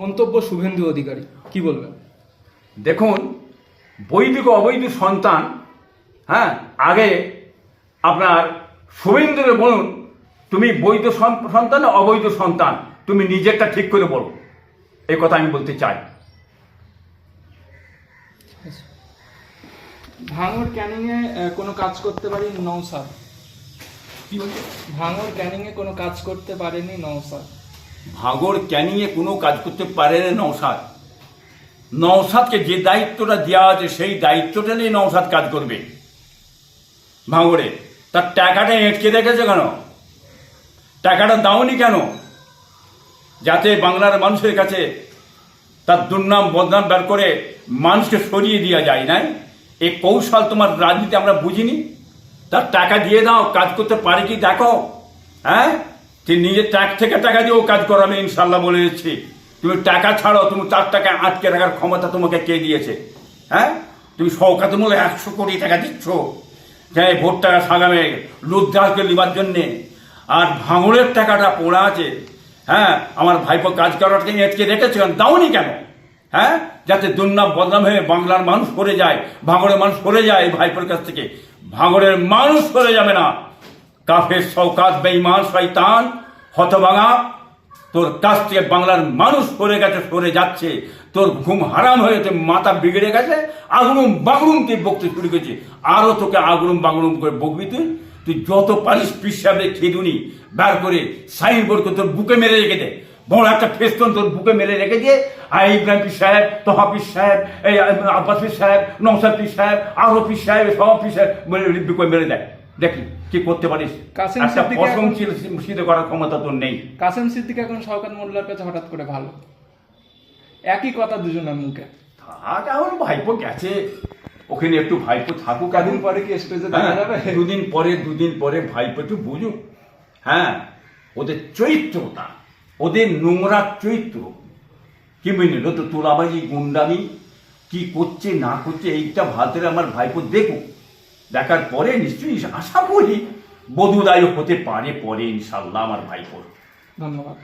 মন্তব্য শুভেন্দু অধিকারী। কি বলবেন? দেখুন বৈদিক অবৈধ সন্তান হ্যাঁ আগে আপনার শুভেন্দুরে বলুন তুমি বৈধ সন- সন্তান অবৈধ সন্তান? তুমি নিজেরটা ঠিক করে বলো। এই কথা আমি বলতে চাই। ভাঙর ক্যানিংয়ে কোনো কাজ করতে পারেনি? বলছে ভাঙর ক্যানিংয়ে কোনো কাজ করতে পারেনি? নৌসাদ ভাগর ক্যানিংয়ে কোনো কাজ করতে পারে না নৌসাদ নৌসাদকে যে দায়িত্বটা দেওয়া আছে, সেই দায়িত্বটা নিয়ে নৌসাদ কাজ করবে। ভাঙরে তার টাকাটা এঁটকে রেখেছে কেন? টাকাটা দাওনি কেন? যাতে বাংলার মানুষের কাছে তার দুর্নাম বদনাম বের করে মানুষকে সরিয়ে দেওয়া যায়, নাই? এই কৌশল তোমার রাজনীতি আমরা বুঝিনি? তার টাকা দিয়ে দাও, কাজ করতে পারে কি? দেখো। হ্যাঁ? তুই নিজের ট্যাক থেকে টাকা দিয়েও কাজ করাবে ইনশাল্লাহ বলে দিচ্ছি। তুমি টাকা ছাড়ো, তুমি তার টাকা আটকে রাখার ক্ষমতা তোমাকে কে দিয়েছে? হ্যাঁ? তুমি সৌকাতমূলে একশো কোটি টাকা দিচ্ছ। হ্যাঁ ভোট টাকা সাগামে লুদ্ধাসকে নেবার জন্যে। আর ভাঙড়ের টাকাটা পড়া আছে। হ্যাঁ? আমার ভাইপো কাজ করাটাকে আটকে রেখেছে দাওনি কেন? হ্যাঁ? যাতে দুর্নাম বদনাম হয়ে বাংলার মানুষ সরে যায়, ভাঙড়ের মানুষ সরে যায় ভাইপোর কাছ থেকে। ভাঙড়ের মানুষ সরে যাবে না। কাফের সৌকাত বেঈমান, শয়তান হতভাঙা তোর কাছ থেকে বাংলার মানুষ সরে গেছে, সরে যাচ্ছে। তোর ঘুম হারাম হয়ে তোর মাথা বিগড়ে গেছে, আগুনুম বাগড়ুম তুই বকতে শুরু করেছিস। আরও তোকে আগুনুম বাগড়ুম করে বকবি তুই। তুই যত পারিস পিসাবে খেদুনি, বার করে সাইনবোর্ড করে তোর বুকে মেরে রেখে দে। বড় একটা ফেস্তন তোর বুকে মেরে রেখে দিয়ে আর ইব্রাহিম পীর সাহেব তহাফিস সাহেব, এই আব্বাস পীর সাহেব নৌসাদ সাহেব, আরও সাহেব, সব পীর সাহেব বুকে মেরে দেয়। দেখি কি করতে পারিস? কাসেম একটা সিদ্দিকী পশম এখন- সিদ্ধ করার ক্ষমতা তোর নেই। কাসেম সিদ্দিক এখন শওকাত মোল্লার কাছে হঠাৎ করে ভালো। একই কথা দুজনের মুখে। থাক এখন ভাইপো গেছে। ওখানে একটু ভাইপো থাকুক কদিন পরে কি স্টেজে দেখা হ্যাঁ, যাবে? দুদিন পরে দুদিন পরে ভাইপো একটু বুঝুক। হ্যাঁ ওদের চরিত্রটা ওদের নোংরা চরিত্র কি বুঝলি তো তোলাবাজি গুন্ডামি কি করছে না করছে এইটা ভাতের আমার ভাইপো দেখুক। দেখার পরে নিশ্চয়ই আশা করি বধুদায় হতে পারে পরে ইনশাল্লাহ আমার ভাইপোর। ধন্যবাদ।